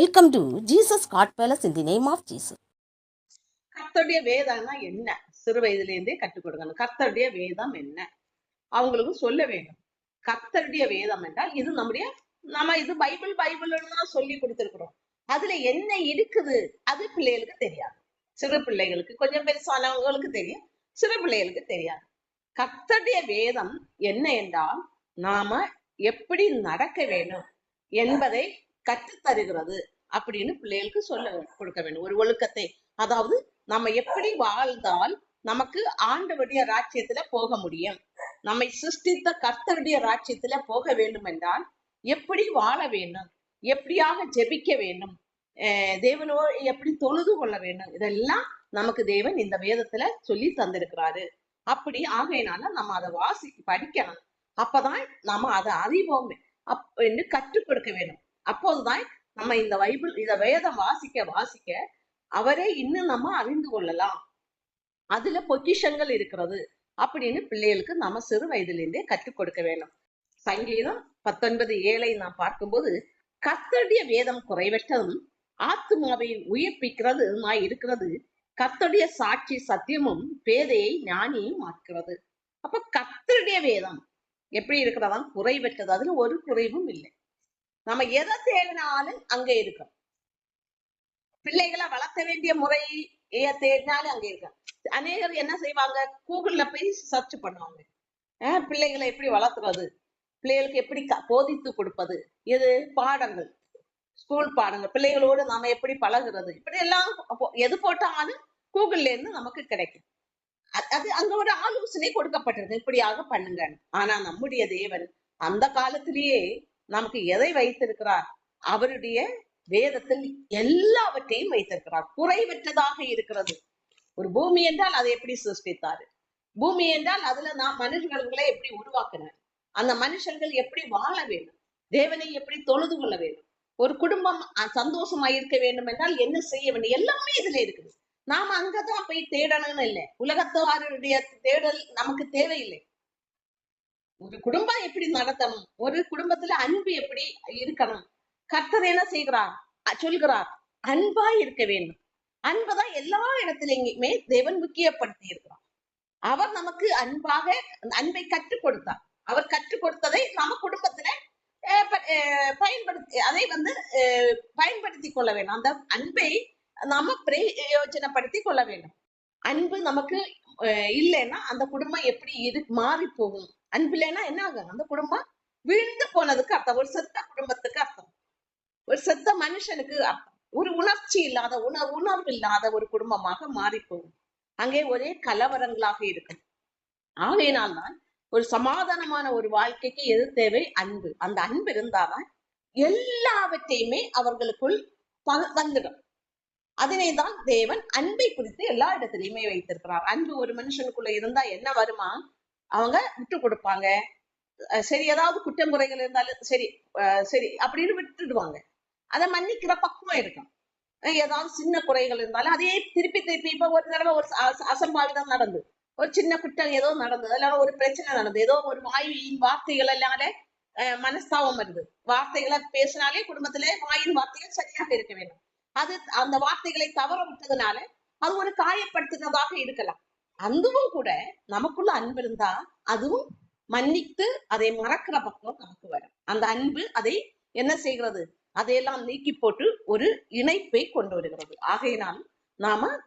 Welcome to Jesus God palace in the name of Jesus கர்த்தருடைய வேதம்னா என்ன? சிறு வயதுலேருந்தே கற்றுக் கொடுக்கணும். கர்த்தருடைய வேதம் என்ன? அவங்களுக்கு சொல்ல வேண்டும். கர்த்தருடைய வேதம் என்றால் இது நம்முடைய நம்ம இது பைபிள் பைபிள்னு சொல்லி கொடுத்துருக்குறோம். அதுல என்ன இருக்குது? அது பிள்ளைகளுக்கு தெரியாது. சிறு பிள்ளைகளுக்கு கொஞ்சம் பெருசானவங்களுக்கு தெரியும். சிறு பிள்ளைகளுக்கு தெரியாது. கர்த்தருடைய வேதம் என்ன என்றால் நாம எப்படி நடக்க வேண்டும் என்பதை கற்றுத்தருகிறது அப்படின்னு பிள்ளைகளுக்கு சொல்ல கொடுக்க வேண்டும். ஒரு ஒழுக்கத்தை. அதாவது நம்ம எப்படி வாழ்ந்தால் நமக்கு ஆண்டவருடைய ராஜ்யத்துல போக முடியும். நம்மை சிருஷ்டித்த கர்த்தருடைய ராஜ்யத்துல போக வேண்டும் என்றால் எப்படி வாழ வேண்டும்? எப்படியாக ஜெபிக்க வேண்டும்? அஹ் தேவனோ எப்படி தொழுது கொள்ள வேண்டும்? இதெல்லாம் நமக்கு தேவன் இந்த வேதத்துல சொல்லி தந்திருக்கிறாரு. அப்படி ஆகையினால நம்ம அதை வாசி படிக்கணும். அப்பதான் நம்ம அதை அறிவோம். அப் என்று கற்றுக் கொடுக்க வேண்டும். அப்போதுதான் நம்ம இந்த பைபிள் இந்த வேதம் வாசிக்க வாசிக்க அவரே இன்னும் நம்ம அறிந்து கொள்ளலாம். அதுல பொக்கிஷங்கள் இருக்கிறது அப்படின்னு பிள்ளைகளுக்கு நம்ம சிறு வயதிலிருந்தே கற்றுக் கொடுக்க வேண்டும் சங்கீதம் பத்தொன்பது ஏழை நாம் பார்க்கும்போது கர்த்தருடைய வேதம் குறைவற்றதும் ஆத்துமாவை உயிர்ப்பிக்கிறது இருக்கிறது. கர்த்தருடைய சாட்சி சத்தியமும் பேதையை ஞானியும் ஆக்குறது அப்ப கர்த்தருடைய வேதம் எப்படி இருக்கிறதாம்? குறைவற்றது. அதுல ஒரு குறைவும் இல்லை. நம்ம எதை தேடினாலும் அங்க இருக்கும் பிள்ளைகளை வளர்த்த வேண்டிய முறை தேடினாலும் அங்க இருக்கும் அநேகர் என்ன செய்வாங்க? கூகுள்ல போய் சர்ச் பண்ணுவாங்க. பிள்ளைகளை எப்படி வளர்த்துறது? பிள்ளைகளுக்கு எப்படி போதித்து கொடுப்பது? இது பாடங்கள். ஸ்கூல் பாடங்கள். பிள்ளைகளோடு நாம எப்படி பழகுறது? இப்படி எல்லாம் எது போட்டாலும் கூகுள்ல இருந்து நமக்கு கிடைக்கும். அது அங்க ஒரு ஆலோசனை கொடுக்கப்பட்டிருக்கு இப்படியாக பண்ணுங்க ஆனா நம்முடைய தேவன் அந்த காலத்திலேயே நமக்கு எதை வைத்திருக்கிறார்? அவருடைய வேதத்தில் எல்லாவற்றையும் வைத்திருக்கிறார். குறைவற்றதாக இருக்கிறது. ஒரு பூமி என்றால் அதை எப்படி சிருஷ்டித்தாரு? பூமி என்றால் அதுல நாம் மனுஷர்களை எப்படி உருவாக்கினார்? அந்த மனுஷர்கள் எப்படி வாழ வேண்டும்? தேவனை எப்படி தொழுது கொள்ள வேண்டும்? ஒரு குடும்பம் அஹ், சந்தோஷமா இருக்க வேண்டும் என்றால் என்ன செய்ய வேண்டும்? எல்லாமே இதுல இருக்குது. நாம அங்கதான் போய் தேடணும்னு இல்லை. உலகத்தாருடைய தேடல் நமக்கு தேவையில்லை. ஒரு குடும்பம் எப்படி நடத்தணும்? ஒரு குடும்பத்துல அன்பு எப்படி இருக்கணும்? கர்த்தர் என்ன செய்கிறார்? சொல்கிறார் அன்பா இருக்க வேண்டும். அன்புதான் எல்லா இடத்துலயுமே தேவன் முக்கியப்படுத்தி இருக்கிறார். அவர் நமக்கு அன்பாக அன்பை கற்றுக் கொடுத்தார். அவர் கற்றுக் கொடுத்ததை நம்ம குடும்பத்துல அஹ், அஹ், பயன்படுத்தி அதை வந்து அஹ், பயன்படுத்தி கொள்ள வேண்டும். அந்த அன்பை நாம பிரயோஜனப்படுத்தி கொள்ள வேண்டும். அன்பு நமக்கு அஹ், இல்லைன்னா அந்த குடும்பம் எப்படி இரு மாறி போகும்? அன்பு இல்லைன்னா என்ன ஆகும்? அந்த குடும்பம் வீழ்ந்து போனதுக்கு அர்த்தம். ஒரு செத்த குடும்பத்துக்கு அர்த்தம். ஒரு செத்த மனுஷனுக்கு அர்த்தம். ஒரு உணர்ச்சி இல்லாத உண உணர்வு இல்லாத ஒரு குடும்பமாக மாறி போகும் அங்கே ஒரே கலவரங்களாக இருக்கும். ஆகையினால்தான் ஒரு சமாதானமான ஒரு வாழ்க்கைக்கு எது தேவை? அன்பு. அந்த அன்பு இருந்தாதான் எல்லாவற்றையுமே அவர்களுக்குள் ப- வந்துடும். அதனை தான் தேவன் அன்பை குறித்து எல்லா இடத்திலையுமே வைத்திருக்கிறார். அன்பு ஒரு மனுஷனுக்குள்ள இருந்தா என்ன வருமா? அவங்க விட்டு கொடுப்பாங்க. சரி ஏதாவது குற்றம் குறைகள் இருந்தாலும் சரி அஹ் சரி அப்படின்னு விட்டுடுவாங்க. அதை மன்னிக்கிற பக்குவம் இருக்கும். ஏதாவது சின்ன குறைகள் இருந்தாலும் அதே திருப்பி திருப்பி இப்ப ஒரு தடவை ஒரு அசம்பாவிதம் நடந்து ஒரு சின்ன குற்றம் ஏதோ நடந்தது. அதனால ஒரு பிரச்சனை நடந்தது. ஏதோ ஒரு வாயுவின் வார்த்தைகள் எல்லாம் அஹ் மனஸ்தாபம் வருது. வார்த்தைகளை பேசினாலே குடும்பத்திலே வாயின் வார்த்தைகள் சரியாக இருக்க வேண்டும். அது அந்த வார்த்தைகளை தவற விட்டதுனால அது ஒரு காயப்படுத்துனதாக இருக்கலாம். அதுவும் கூட நமக்குள்ள அன்பு இருந்தா அதுவும் மன்னித்து அதை மறக்கிற பக்கம் நமக்கு வரும். அந்த அன்பு அதை என்ன செய்கிறது? அதையெல்லாம் நீக்கி போட்டு ஒரு இணைப்பை கொண்டு வருகிறது. ஆகையினால் நாம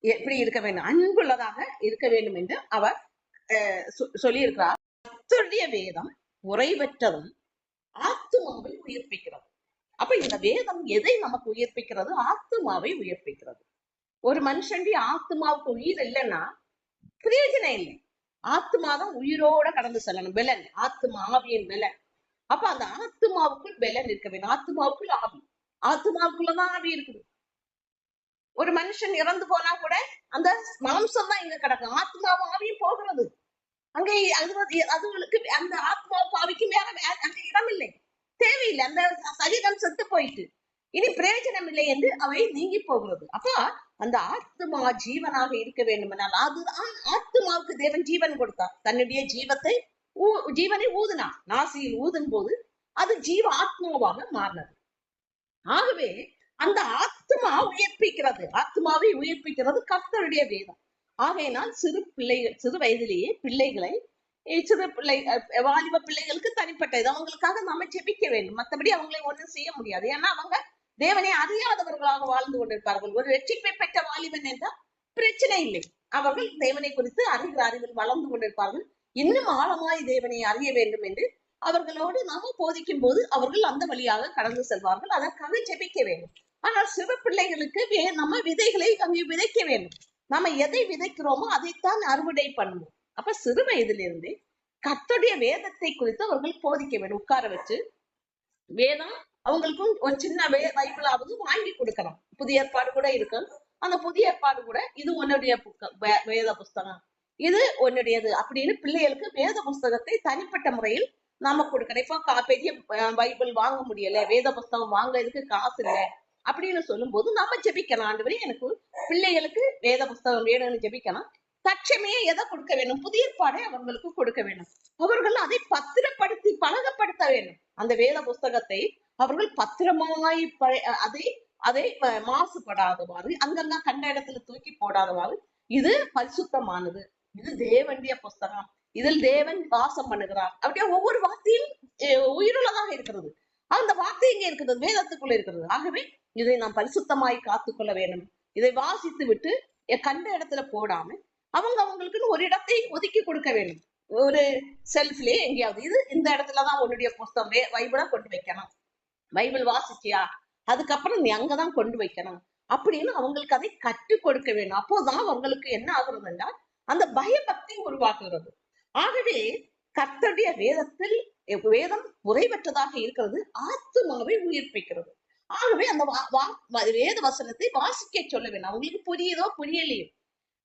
எப்படி இருக்க வேண்டும்? அன்புள்ளதாக இருக்க வேண்டும் என்று அவர் அஹ், சொ- சொல்லியிருக்கிறார். அத்துடைய வேதம் உறைவற்றதும் ஆத்துமாவை உயிர்ப்பிக்கிறது. அப்ப இந்த வேதம் எதை நமக்கு உயிர்ப்பிக்கிறது? ஆத்துமாவை உயிர்ப்பிக்கிறது. ஒரு மனுஷண்டி ஆத்துமாவுக்கு உயிர் இல்லைன்னா பிரயோஜனம் இல்லை. ஆத்துமா தான் உயிரோட கடந்து செல்லணும். பெலன். ஆத்மா ஆவியின் பெலன். அப்ப அந்த ஆத்துமாவுக்குள் பெலன் இருக்க வேண்டும். ஆத்மாவுக்குள் ஆவி. ஆத்துமாவுக்குள்ளதான் ஆவி இருக்குது. ஒரு மனுஷன் இறந்து போனா கூட அந்த மாம்சம் தான் இங்க கிடக்கும். ஆத்மாவும் ஆவியும் போகிறது. அங்கே அது அதுகளுக்கு அந்த ஆத்மாவுக்கு ஆவிக்கு மேல வே- இடம் இல்லை. தேவையில்லை. அந்த சரீரம் செத்து போயிட்டு. இனி பிரயோஜனம் இல்லை என்று அவை நீங்கி போகிறது. அப்போ அந்த ஆத்மா ஜீவனாக இருக்க வேண்டுமென்றால் அதுதான் ஆத்மாவுக்கு தேவன் ஜீவன் கொடுத்தார். தன்னுடைய ஜீவத்தை ஊ- ஜீவனை ஊதினார். நாசியில் ஊதும் போது அது ஜீவ ஆத்மாவாக மாறினது. ஆகவே அந்த ஆத்மா உயிர்ப்பிக்கிறது. ஆத்மாவை உயிர்ப்பிக்கிறது கர்த்தருடைய வேதம். ஆகையினால் சிறு பிள்ளைகள் சிறு வயதிலேயே பிள்ளைகளை சிறு பிள்ளை வாலிப பிள்ளைகளுக்கு தனிப்பட்ட இது அவங்களுக்காக நாம ஜெபிக்க வேண்டும். மற்றபடி அவங்களை ஒன்றும் செய்ய முடியாது. ஏன்னா அவங்க தேவனை அறியாதவர்களாக வாழ்ந்து கொண்டிருப்பார்கள். ஒரு வெற்றிப்பை பெற்ற வாலிபன் என்றால் பிரச்சனை இல்லை. அவர்கள் தேவனை குறித்து அறிகிற அறிவில் வளர்ந்து கொண்டிருப்பார்கள். இன்னும் ஆழமாய் தேவனை அறிய வேண்டும் என்று அவர்களோடு நாம போதிக்கும் போது அவர்கள் அந்த வழியாக கடந்து செல்வார்கள். அதற்காக ஜெபிக்க வேண்டும். ஆனால் சிறு பிள்ளைகளுக்கு வே- நம்ம விதைகளை அங்கே விதைக்க வேண்டும். நம்ம எதை விதைக்கிறோமோ அதைத்தான் அறுவடை பண்ணுவோம். அப்ப சிறு வயதிலிருந்தே கத்துடைய வேதத்தை குறித்து அவர்கள் போதிக்க வேண்டும். உட்கார வச்சு வேதம் அவங்களுக்கும் ஒரு சின்ன பைபிளாவது வாங்கி கொடுக்கலாம். புதிய ஏற்பாடு கூட இருக்கு. அந்த புதிய ஏற்பாடு கூட இது உன்னுடைய வேத புஸ்தகம். இது உன்னுடையது அப்படின்னு பிள்ளைகளுக்கு வேத புஸ்தகத்தை தனிப்பட்ட முறையில் நாம கொடுக்கணும். இப்போ பெரிய பைபிள் வாங்க முடியல வேத புஸ்தகம் வாங்குறதுக்கு காசு இல்லை அப்படின்னு சொல்லும் போது நாம ஜெபிக்கலாம் ஆண்டவரே எனக்கு பிள்ளைகளுக்கு வேத புஸ்தகம் வேணும்னு ஜெபிக்கலாம் தட்சமே எதை கொடுக்க வேண்டும்? புதிய ஏற்பாடை அவர்களுக்கு கொடுக்க வேண்டும். அவர்கள் அதை பத்திரப்படுத்தி பழகப்படுத்த வேண்டும். அந்த வேத புஸ்தகத்தை அவர்கள் பத்திரமாய் பழ- அதை அதை மாசுபடாதவாறு அங்கங்க கண்ட இடத்துல தூக்கி போடாதவாறு இது பரிசுத்தமானது. இது தேவண்டிய புஸ்தகம். இதில் தேவன் வாசம் பண்ணுகிறார். அப்படியே ஒவ்வொரு வார்த்தையும் உயிருள்ளதாக இருக்கிறது. அந்த வார்த்தை இங்கே இருக்கிறது வேதத்துக்குள்ள இருக்கிறது. ஆகவே இதை நாம் பரிசுத்தமாய் காத்துக்கொள்ள வேண்டும். இதை வாசித்து விட்டு கண்ட இடத்துல போடாம அவங்க அவங்களுக்குன்னு ஒரு இடத்தை ஒதுக்கி கொடுக்க வேண்டும். ஒரு செல்ஃப்லயே எங்கேயாவது. இது இந்த இடத்துலதான் உன்னுடைய புஸ்தம் வைபிளா கொண்டு வைக்கணும். பைபிள் வாசிச்சியா? அதுக்கப்புறம் நீ அங்கதான் கொண்டு வைக்கணும். அப்படின்னு அவங்களுக்கு அதை கற்றுக் கொடுக்க வேண்டும். அப்போதான் அவங்களுக்கு என்ன ஆகுறது என்றால் அந்த பயபக்தி உருவாக்குகிறது ஆகவே கர்த்தருடைய வேதத்தில் வேதம் முறைபற்றதாக இருக்கிறது. ஆத்மாவை உயிர்ப்பிக்கிறது. ஆகவே அந்த வா- வ- வேத வசனத்தை வாசிக்க சொல்ல வேண்டும். அவங்களுக்கு புரியுதோ புரியலையோ?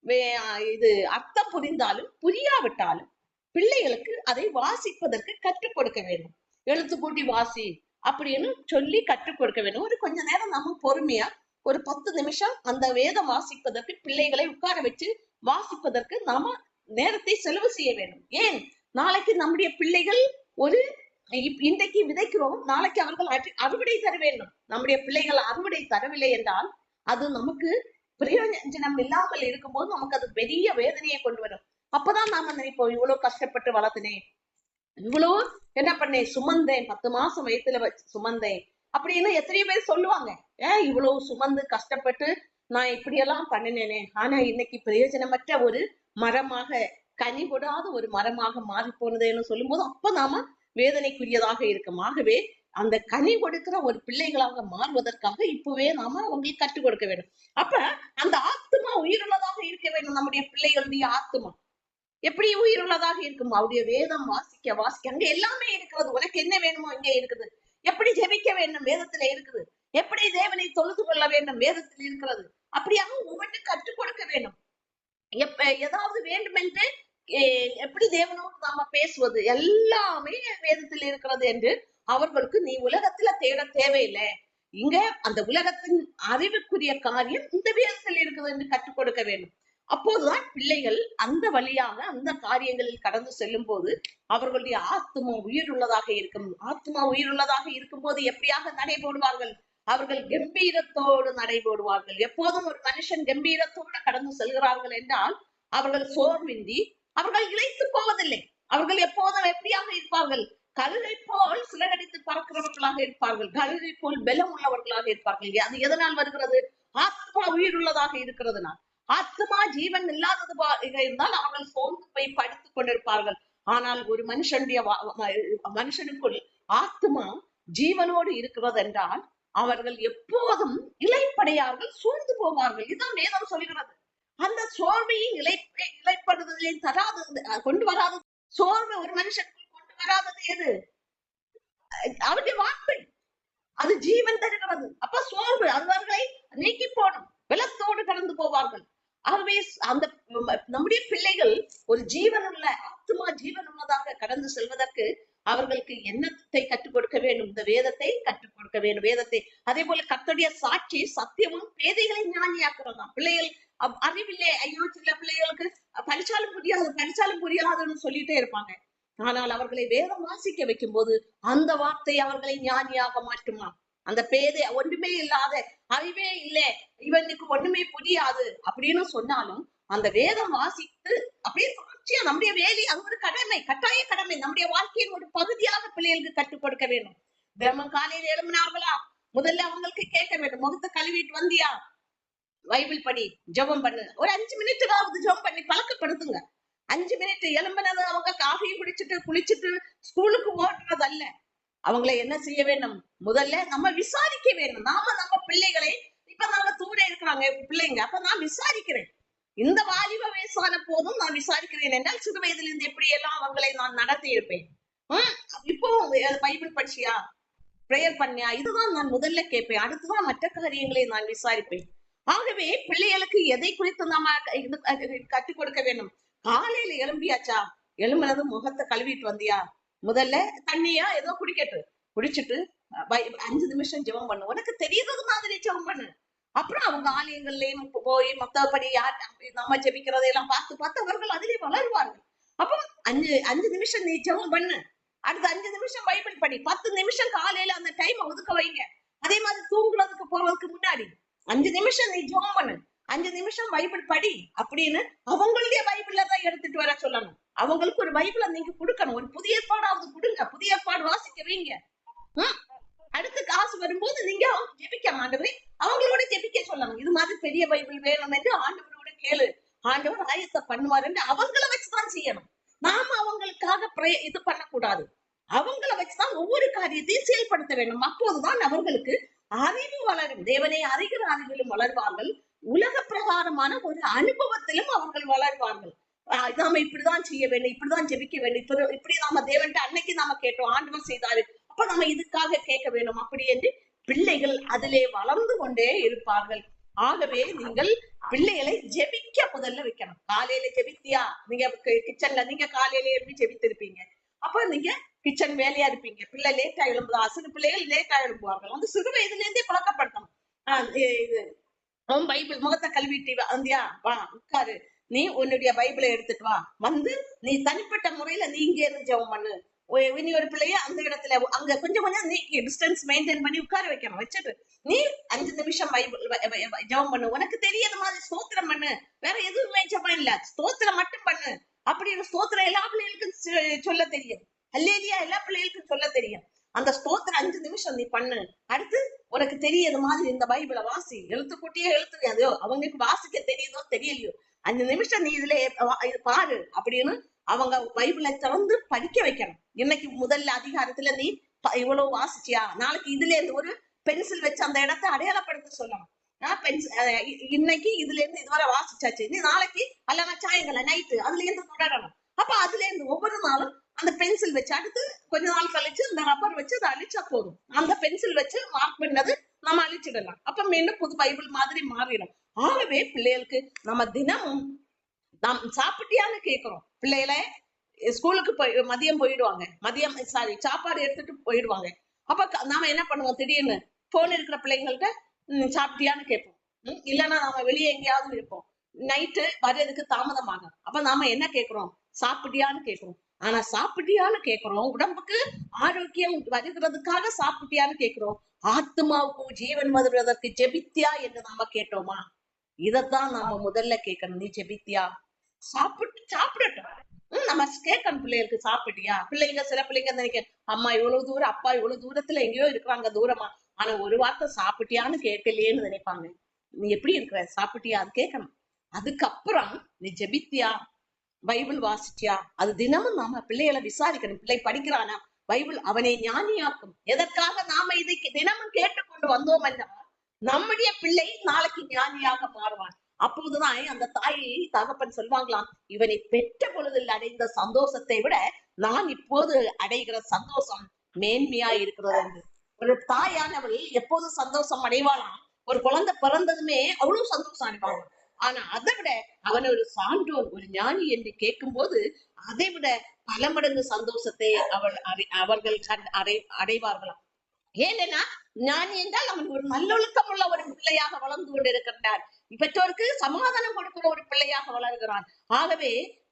வே- இது அர்த்தம் புரிந்தாலும் புரியாவிட்டாலும் பிள்ளைகளுக்கு அதை வாசிப்பதற்கு கற்றுக் கொடுக்க வேண்டும். எழுத்து கூட்டி வாசி. அப்படின்னு சொல்லி கற்றுக் கொடுக்க வேண்டும். ஒரு கொஞ்ச நேரம் நம்ம பொறுமையா ஒரு பத்து நிமிஷம் அந்த வேதம் வாசிப்பதற்கு பிள்ளைகளை உட்கார வச்சு வாசிப்பதற்கு நாம நேரத்தை செலவு செய்ய வேண்டும். ஏன்? நாளைக்கு நம்முடைய பிள்ளைகள் ஒரு இப்- இன்றைக்கு விதைக்கிறோம் நாளைக்கு அவர்கள் அறுவடை தர வேண்டும். நம்முடைய பிள்ளைகள் அறுவடை தரவில்லை என்றால் அது நமக்கு பிரயோஜனம் இல்லாமல் இருக்கும்போது நமக்கு அது பெரிய வேதனையை கொண்டு வரும். அப்பதான் நாம நினைப்போம் இவ்வளவு கஷ்டப்பட்டு வளர்த்தினேன் இவ்வளவு என்ன பண்ணேன்? சுமந்தேன். பத்து மாசம் வயித்துல வச்சு சுமந்தேன். அப்படின்னு எத்தனையோ பேர் சொல்லுவாங்க. ஏன் இவ்வளவு சுமந்து கஷ்டப்பட்டு நான் இப்படியெல்லாம் பண்ணினேனே? ஆனா இன்னைக்கு பிரயோஜனமற்ற ஒரு மரமாக கனி கொடாத ஒரு மரமாக மாறி போனதுன்னு சொல்லும் போது அப்ப நாம வேதனைக்குரியதாக இருக்கும். ஆகவே அந்த கனி கொடுக்கிற ஒரு பிள்ளைகளாக மாறுவதற்காக இப்பவே நாம அவங்களுக்கு கற்றுக் கொடுக்க வேண்டும். அப்ப அந்த ஆத்மா உயிருள்ளதாக இருக்க வேண்டும். நம்முடைய பிள்ளைகளுடைய ஆத்மா. எப்படி உயிருள்ளதாக இருக்கும்? அவருடைய வேதம் வாசிக்க வாசிக்க அங்க எல்லாமே இருக்கிறது. உனக்கு என்ன வேணுமோ இங்கே இருக்குது. எப்படி ஜெபிக்க வேண்டும்? வேதத்துல இருக்குது. எப்படி தேவனை தொழுது கொள்ள வேண்டும்? வேதத்தில் இருக்கிறது. அப்படியாக ஒவ்வொன்றும் கற்றுக் கொடுக்க வேண்டும். எப்ப ஏதாவது வேண்டுமென்று என்று எப்படி தேவனோடு நாம பேசுவது? எல்லாமே வேதத்தில் இருக்கிறது என்று அவர்களுக்கு நீ உலகத்துல தேட தேவையில்லை. இங்க அந்த உலகத்தின் அறிவுக்குரிய காரியம் இந்த வேதத்தில் இருக்குது என்று கற்றுக் கொடுக்க வேண்டும். அப்போதுதான் பிள்ளைகள் அந்த வழியாக அந்த காரியங்களில் கடந்து செல்லும் போது அவர்களுடைய ஆத்மா உயிர் உள்ளதாக இருக்கும். ஆத்மா உயிர் உள்ளதாக இருக்கும் போது எப்படியாக நடைபோடுவார்கள் அவர்கள் கம்பீரத்தோடு நடைபோடுவார்கள் எப்போதும் ஒரு மனுஷன் கம்பீரத்தோடு கடந்து செல்கிறார்கள் என்றால் அவர்கள் சோர்வின்றி அவர்கள் இழைத்து போவதில்லை. அவர்கள் எப்போதும் எப்படியாக இருப்பார்கள்? கழுகை போல் சிலகடித்து பறக்கிறவர்களாக இருப்பார்கள். கழுகை போல் பலம் உள்ளவர்களாக இருப்பார்கள். அது எதனால் வருகிறது? ஆத்மா உயிர் உள்ளதாக இருக்கிறதுனால். ஆத்மா ஜீவன் இல்லாதது இருந்தால் அவர்கள் சோர்ந்து போய் படுத்துக் கொண்டிருப்பார்கள். ஆனால் ஒரு மனுஷனுடைய மனுஷனுக்குள் ஆத்மா ஜீவனோடு இருக்கிறது என்றால் அவர்கள் எப்போதும் இலைப்படையார்கள் சோர்ந்து போவார்கள். இதுதான் வேதம் சொல்கிறது. அந்த சோர்வையும் இலை இலைப்படுதலையும் தராது கொண்டு வராது. சோர்வை ஒரு மனுஷனுக்குள் கொண்டு வராதது எது? அவருடைய வார்த்தை. அது ஜீவன் தருகிறது. அப்ப சோர்வு அவர்களை நீக்கி போடும் விலத்தோடு கடந்து போவார்கள். ஆகவே அந்த நம்முடைய பிள்ளைகள் ஒரு ஜீவனுள்ள ஆத்மா ஜீவனுள்ளதாக கடந்து செல்வதற்கு அவர்களுக்கு என்னத்தை கற்றுக் கொடுக்க வேண்டும்? இந்த வேதத்தை கற்றுக் கொடுக்க வேண்டும். வேதத்தை அதே போல கத்தோடைய சாட்சி சத்தியமும் பேதைகளை ஞானியாக்குறதாம் பிள்ளைகள் அப்- அறிவில்லை. ஐயோ சில பிள்ளைகளுக்கு படிச்சாலும் புரியாது படிச்சாலும் புரியாதுன்னு சொல்லிட்டே இருப்பாங்க. ஆனால் அவர்களை வேதம் வாசிக்க வைக்கும் போது அந்த வார்த்தை அவர்களை ஞானியாக மாற்றுமா? அந்த பேரு ஒண்ணுமே இல்லாத அறிவே இல்லை இவனுக்கு ஒண்ணுமே புரியாது அப்படின்னு சொன்னாலும் அந்த வேதம் வாசித்து அப்படியே தொடர்ச்சியா நம்முடைய வேலை அது ஒரு கடமை கட்டாய கடமை. நம்முடைய வாழ்க்கையின் ஒரு பகுதியாக பிள்ளைகளுக்கு கற்றுக் கொடுக்க வேண்டும். தினமும் காலையில் எழும்பினார்களா? முதல்ல அவங்களுக்கு கேட்க வேண்டும். முகத்தை கழுவிட்டு வந்தியா? பைபிள் படி ஜெபம் பண்ணு. ஒரு அஞ்சு மினிட்டுக்காவது ஜெபம் பண்ணி பழக்கப்படுத்துங்க. அஞ்சு மினிட் எலும்பினது அவங்க காஃபியும் குடிச்சிட்டு குளிச்சுட்டு ஸ்கூலுக்கு ஓடுறது அல்ல. அவங்கள என்ன செய்ய வேண்டும்? முதல்ல நம்ம விசாரிக்க வேண்டும். நாம நம்ம பிள்ளைகளை இப்ப நாம தூர இருக்கிறாங்க பிள்ளைங்க அப்ப நான் விசாரிக்கிறேன். இந்த வாலிப வயசான போதும் நான் விசாரிக்கிறேன் என்றால் சிறு வயதுல இருந்து எப்படி எல்லாம் அவங்களை நான் நடத்தி இருப்பேன்? இப்போ பைபிள் படிச்சியா? பிரேயர் பண்ணியா? இதுதான் நான் முதல்ல கேட்பேன். அடுத்துதான் மற்ற காரியங்களை நான் விசாரிப்பேன். ஆகவே பிள்ளைகளுக்கு எதை குறித்து நாம கற்றுக் கொடுக்க வேண்டும்? காலையில எழும்பியாச்சா? எழும்புனது முகத்தை கழுவிட்டு வந்தியா? முதல்ல தண்ணியா? ஏதோ குடிக்கட்டு. குடிச்சிட்டு அஞ்சு நிமிஷம் ஜெபம் பண்ணு. உனக்கு தெரியுறது மாதிரி ஜெபம் பண்ணு. அப்புறம் அவங்க ஆலயங்கள்லயும் போய் மத்தபடி யார் நம்ம ஜெபிக்கிறதையெல்லாம் பார்த்து பார்த்து அவர்கள் அதிலே வளருவார்கள். அப்போ அஞ்சு அஞ்சு நிமிஷம் நீ ஜெபம் பண்ணு. அடுத்த அஞ்சு நிமிஷம் பைபிள் படி. பத்து நிமிஷம் காலையில அந்த டைம் ஒதுக்க வைங்க. அதே மாதிரி தூங்குறதுக்கு போறதுக்கு முன்னாடி அஞ்சு நிமிஷம் நீ ஜெபம் பண்ணு. அஞ்சு நிமிஷம் பைபிள் படி அப்படின்னு அவங்களுடைய பைபிள்ல தான் எடுத்துட்டு வர சொல்லணும். அவங்களுக்கு ஒரு பைபிளை நீங்க கொடுக்கணும். ஒரு புதிய ஏற்பாடாவது கொடுங்க. புதிய ஏற்பாடு வாசிக்க வைங்க அடுத்து காசு வரும்போது நீங்க அவங்க ஜெபிக்க ஆண்டவரே அவங்களோட ஜெபிக்க சொல்லணும். இது மாதிரி பெரிய பைபிள் வேணும் என்று ஆண்டவரோட கேளு. ஆண்டவர் ஆயத்தை பண்ணுவார் என்று அவங்கள வச்சுதான் செய்யணும். நாம அவங்களுக்காக இது பண்ணக்கூடாது. அவங்கள வச்சுதான் ஒவ்வொரு காரியத்தையும் செயல்படுத்த வேண்டும். அப்போதுதான் அவர்களுக்கு அறிவு வளரும். தேவனை அறிகிற அறிவிலும் வளர்வார்கள். உலக பிரகாரமான ஒரு அனுபவத்திலும் அவர்கள் வளர்வார்கள். நாம இப்படிதான் செய்ய வேண்டும் இப்படிதான் ஜெபிக்க வேண்டும் இப்படி இப்படி நாம தேவன்ட்ட அன்னைக்கு நாம கேட்டோம் ஆண்டவர் செய்தாரு அப்ப நாம இதுக்காக கேட்க வேண்டும் அப்படி என்று பிள்ளைகள் அதிலே வளர்ந்து கொண்டே இருப்பார்கள். ஆகவே நீங்கள் பிள்ளைகளை ஜெபிக்க முதல்ல வைக்கணும். காலையில ஜெபித்தியா? நீங்க கிச்சன்ல நீங்க காலையில எழுப்பி ஜெபித்திருப்பீங்க. அப்ப நீங்க கிச்சன் வேலையா இருப்பீங்க. பிள்ளை லேட்டா எழும்புதா? சிறு பிள்ளைகள் லேட்டா எழும்புவார்கள். வந்து சிறு வயதுல இருந்தே பழக்கப்படுத்தணும் இது உன் பைபிள் முகத்தை கழுவிட்டு வந்தியா வா உட்காரு. நீ உன்னுடைய பைபிளை எடுத்துட்டு வா. வந்து நீ தனிப்பட்ட முறையில நீ இங்க இருந்து ஜெபம் பண்ணு. ஒ- இனி ஒரு பிள்ளைய அந்த இடத்துல அங்க கொஞ்சம் கொஞ்சம் நீ டிஸ்டன்ஸ் மெயின்டைன் பண்ணி உட்கார வைக்கணும். வச்சுட்டு நீ அஞ்சு நிமிஷம் பைபிள் ஜெபம் பண்ணு. உனக்கு தெரியாத மாதிரி ஸ்தோத்திரம் பண்ணு. வேற எதுவுமே ஜெபம் இல்ல. ஸ்தோத்திரம் மட்டும் பண்ணு. அப்படின்னு ஸ்தோத்திரம் எல்லா பிள்ளைகளுக்கும் சொல்ல தெரியும். அல்லேலியா எல்லா பிள்ளைகளுக்கும் சொல்ல தெரியும். அந்த ஸ்தோத்திரம் அஞ்சு நிமிஷம் நீ பண்ணு. அடுத்து உனக்கு தெரியாத மாதிரி இந்த பைபிளை வாசி. எழுத்து கூட்டியே எழுத்து அதோ அவங்களுக்கு வாசிக்க தெரியுதோ தெரியலையோ. அஞ்சு நிமிஷம் நீ இதுல இது பாரு அப்படின்னு அவங்க பைபிளை திறந்து படிக்க வைக்கணும். இன்னைக்கு முதல்ல அதிகாரத்துல நீ இவ்வளவு வாசிச்சியா? நாளைக்கு இதுல இருந்து ஒரு பென்சில் வச்சு அந்த இடத்தை அடையாளப்படுத்த சொல்லணும். பென்சில் இன்னைக்கு இதுல இருந்து இதுவரை வாசிச்சாச்சு. நீ நாளைக்கு அல்லனா சாயங்காலம் நைட்டு அதுல இருந்து தொடரணும். அப்ப அதுல இருந்து ஒவ்வொரு நாளும் அந்த பென்சில் வச்சு அடுத்து கொஞ்ச நாள் கழிச்சு இந்த ரப்பர் வச்சு அதை அழிச்சா போதும். அந்த பென்சில் வச்சு மார்க் பண்ணது நம்ம அழிச்சிடலாம். அப்ப மீண்டும் புது பைபிள் மாதிரி மாறிடும். ஆகவே பிள்ளைகளுக்கு நம்ம தினமும் நாம் சாப்பிட்டியான்னு கேக்குறோம் பிள்ளைகளை ஸ்கூலுக்கு போய் மதியம் போயிடுவாங்க. மதியம் சாரி சாப்பாடு எடுத்துட்டு போயிடுவாங்க. அப்ப நாம என்ன பண்ணுவோம்? திடீர்னு போன் இருக்கிற பிள்ளைங்கள்ட்ட சாப்பிட்டியான்னு கேட்போம். இல்லைன்னா நாம வெளியே எங்கேயாவது இருப்போம். நைட்டு வர்றதுக்கு தாமதமாகும். அப்ப நாம என்ன கேக்குறோம் சாப்பிட்டியான்னு கேட்கிறோம். ஆனா சாப்பிட்டியான்னு கேக்குறோம் உடம்புக்கு ஆரோக்கியம் வருகிறதுக்காக சாப்பிட்டியான்னு கேக்குறோம் ஆத்மாவுக்கும் ஜீவன் வருவதற்கு ஜெபித்தியா என்று நாம கேட்டோமா? இதத்தான் நாம முதல்ல கேட்கணும். நீ ஜெபித்தியா? சாப்பிட்டு சாப்பிடட்டும். நம்ம கேட்கணும். பிள்ளைகளுக்கு சாப்பிட்டியா? பிள்ளைங்க சில பிள்ளைங்க நினைக்க அம்மா இவ்வளவு தூரம் அப்பா இவ்வளவு தூரத்துல எங்கேயோ இருக்கிறாங்க தூரமா. ஆனா ஒரு வார்த்தை சாப்பிட்டியான்னு கேட்கலையேன்னு நினைப்பாங்க. நீ எப்படி இருக்கிற? சாப்பிட்டியா? அது கேட்கணும். அதுக்கப்புறம் நீ ஜெபித்தியா? பைபிள் வாசிச்சியா? அது தினமும் நாம பிள்ளைகளை விசாரிக்கணும். பிள்ளை படிக்கிறானா? பைபிள் அவனை ஞானியாக்கும். எதற்காக நாம இதை தினமும் கேட்டுக்கொண்டு வந்தோம் என்றால் நம்முடைய பிள்ளை நாளைக்கு ஞானியாக மாறுவான். அப்போதுதான் அந்த தாயை தகப்பன் சொல்வாங்களாம் இவனை பெற்ற பொழுதில் அடைந்த சந்தோஷத்தை விட நான் இப்போது அடைகிற சந்தோஷம் மேன்மையா இருக்கிறது என்று. ஒரு தாயானவள் எப்போது சந்தோஷம் அடைவாளாம்? ஒரு குழந்தை பிறந்ததுமே அவ்வளவு சந்தோஷம் அடைவாங்க ஆனா அதை விட அவன் ஒரு சான்றோர் ஒரு ஞானி என்று கேட்கும்போது அதை விட பல மடங்கு சந்தோஷத்தை அவள் அவர்கள் அடை அடைவார்களாம். ஏனென்னா ஞானி என்றால் அவன் ஒரு நல்லொழுக்கம் உள்ள ஒரு பிள்ளையாக வளர்ந்து கொண்டிருக்கின்றார் பெற்றோருக்கு சமாதானம் கொடுக்கிற ஒரு பிள்ளையாக வளர்கிறான். ஆகவே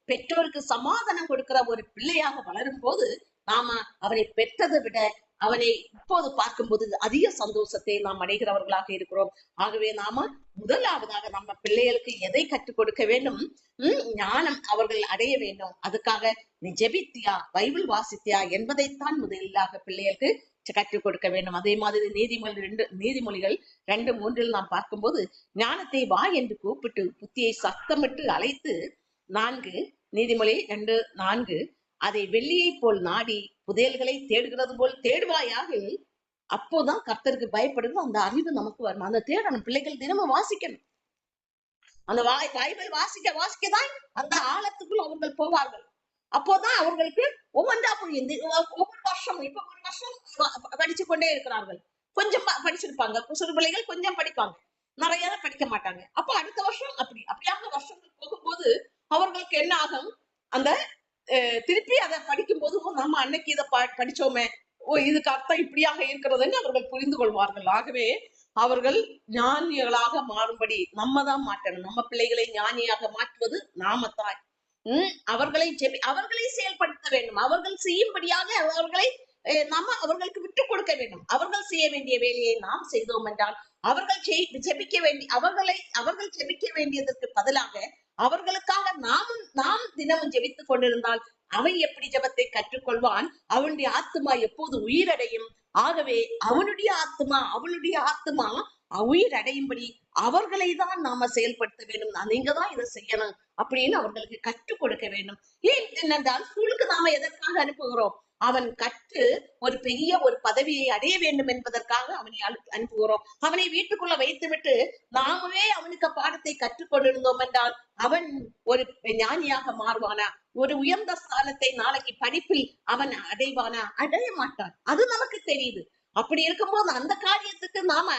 பெற்றோருக்கு சமாதானம் கொடுக்கிற ஒரு பிள்ளையாக வளரும் போது நாம அவரை பெற்றதை விட அவனை இப்போது பார்க்கும்போது அதிக சந்தோஷத்தை நாம் அடைகிறவர்களாக இருக்கிறோம். ஆகவே நாம முதலாவதாக நம்ம பிள்ளைகளுக்கு எதை கற்றுக் கொடுக்க வேண்டும்? உம் ஞானம் அவர்கள் அடைய வேண்டும். அதுக்காக நீ ஜெபித்தியா பைபிள் வாசித்தியா என்பதைத்தான் முதலாக பிள்ளைகளுக்கு கற்றுக் கொடுக்க வேண்டும். அதே மாதிரி நீதிமொழி ரெண்டு நீதிமொழிகள் ரெண்டு மூன்றில் நாம் பார்க்கும்போது ஞானத்தை வா என்று கூப்பிட்டு புத்தியை சத்தமிட்டு அழைத்து நான்கு நீதிமொழி ரெண்டு நான்கு அதை வெள்ளியை போல் நாடி புதையல்களை தேடுகிறது போல் தேடுவாயாக அப்போதான் கர்த்தருக்கு பயப்படுது அந்த அறிவு நமக்கு வரும் அந்த தேடணும் பிள்ளைகள் தினமும் வாசிக்கணும். அந்த வாய் பைபிள் வாசிக்க வாசிக்கதான் அந்த ஆழத்துக்குள் அவர்கள் போவார்கள். அப்போதான் அவர்களுக்கு ஒவ்வொன்றா புரியும். ஒவ்வொரு வருஷம் இப்ப ஒரு வருஷம் படிச்சு கொண்டே இருக்கிறார்கள். கொஞ்சம் படிச்சிருப்பாங்க. சிறு பிள்ளைகள் கொஞ்சம் படிப்பாங்க. நிறைய படிக்க மாட்டாங்க. அப்ப அடுத்த வருஷம் அப்படி அப்படியாக வருஷங்கள் போகும்போது அவர்களுக்கு என்ன ஆகும்? அந்த திருப்பி அதை படிக்கும் போது நம்ம அன்னைக்கு இதை படிச்சோமே. ஓ இதுக்கு அர்த்தம் இப்படியாக இருக்கிறதுன்னு அவர்கள் புரிந்து கொள்வார்கள். ஆகவே அவர்கள் ஞானிகளாக மாறும்படி நம்ம தான் மாற்றணும். நம்ம பிள்ளைகளை ஞானியாக மாற்றுவது நாம உம் அவர்களை ஜெபி அவர்களை செயல்படுத்த வேண்டும். அவர்கள் செய்யும்படியாக அவர்களை அஹ், நாம அவர்களுக்கு விட்டு கொடுக்க வேண்டும். அவர்கள் செய்ய வேண்டிய வேலையை நாம் செய்தோம் என்றால் அவர்கள் செய்- ஜெபிக்க வேண்டிய அவர்களை அவர்கள் ஜெபிக்க வேண்டியதற்கு பதிலாக அவர்களுக்காக நாமும் நாம் தினமும் ஜெபித்துக் கொண்டிருந்தால் அவன் எப்படி ஜெபத்தை கற்றுக்கொள்வான்? அவனுடைய ஆத்மா எப்போது உயிரடையும்? ஆகவே அவனுடைய ஆத்மா அவனுடைய ஆத்மா உயிர் அடையும்படி அவர்களை தான் நாம செயல்படுத்த வேண்டும். நீங்க தான் இதை செய்யணும் அப்படின்னு அவர்களுக்கு கற்றுக் கொடுக்க வேண்டும். ஏன் என்னென்றால் ஸ்கூலுக்கு நாம எதற்காக அனுப்புகிறோம்? அவன் கற்று ஒரு பெரிய ஒரு பதவியை அடைய வேண்டும் என்பதற்காக அவனை அனுப்புகிறோம். அவனை வீட்டுக்குள்ள வைத்துவிட்டு நாமவே அவனுக்கு பாடத்தை கற்றுக் கொண்டிருந்தோம் என்றால் அவன் ஒரு ஞானியாக மாறுவானா? ஒரு உயர்ந்த ஸ்தானத்தை நாளைக்கு படிப்பில் அவன் அடைவானா? அடைய மாட்டான். அது நமக்கு தெரியுது. அப்படி இருக்கும்போது அந்த காரியத்துக்கு நாம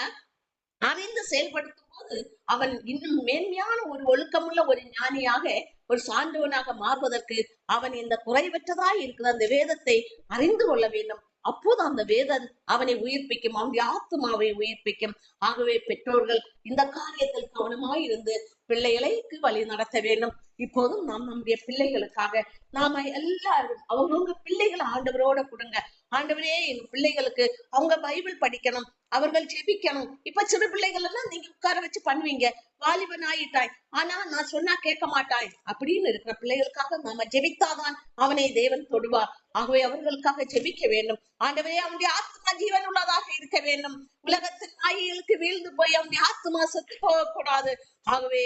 அறிந்து செயல்படுத்தும் போது அவன் இன்னும் மேன்மையான ஒரு ஒழுக்கமுள்ள ஒரு ஞானியாக ஒரு சான்றவனாக மாறுவதற்கு அவன் இந்த குறைவற்றதாய் இருக்கிற அந்த வேதத்தை அறிந்து கொள்ள வேண்டும். அப்போது அந்த வேதம் அவனை உயிர்ப்பிக்கும் அவனுடைய ஆத்மாவை உயிர்ப்பிக்கும். ஆகவே பெற்றோர்கள் இந்த காரியத்தில் கவனமாய் இருந்து பிள்ளைகளுக்கு வழி நடத்த வேண்டும். இப்போதும் நாம் நம்முடைய பிள்ளைகளுக்காக நாம எல்லாரும் அவங்கவுங்க பிள்ளைகளை ஆண்டவரோட கொடுங்க. ஆண்டவரே எங்க பிள்ளைகளுக்கு அவங்க பைபிள் படிக்கணும். அவர்கள் ஜெபிக்கணும். இப்ப சிறு பிள்ளைகள் எல்லாம் நீங்க உட்கார வச்சு பண்ணுவீங்க. வாலிபன் ஆயிட்டாய் ஆனா நான் சொன்னா கேட்க மாட்டாய். அப்படின்னு இருக்கிற பிள்ளைகளுக்காக நாம ஜெபித்தாதான் அவனை தேவன் தொடுவார். ஆகவே அவர்களுக்காக ஜெபிக்க வேண்டும். ஆண்டவரே அவனுடைய ஆத்மா ஜீவன் உள்ளதாக இருக்க வேண்டும். உலகத்தின் நாய்களுக்கு வீழ்ந்து போய் அவனுடைய ஆத்மா செத்து போகக்கூடாது. ஆகவே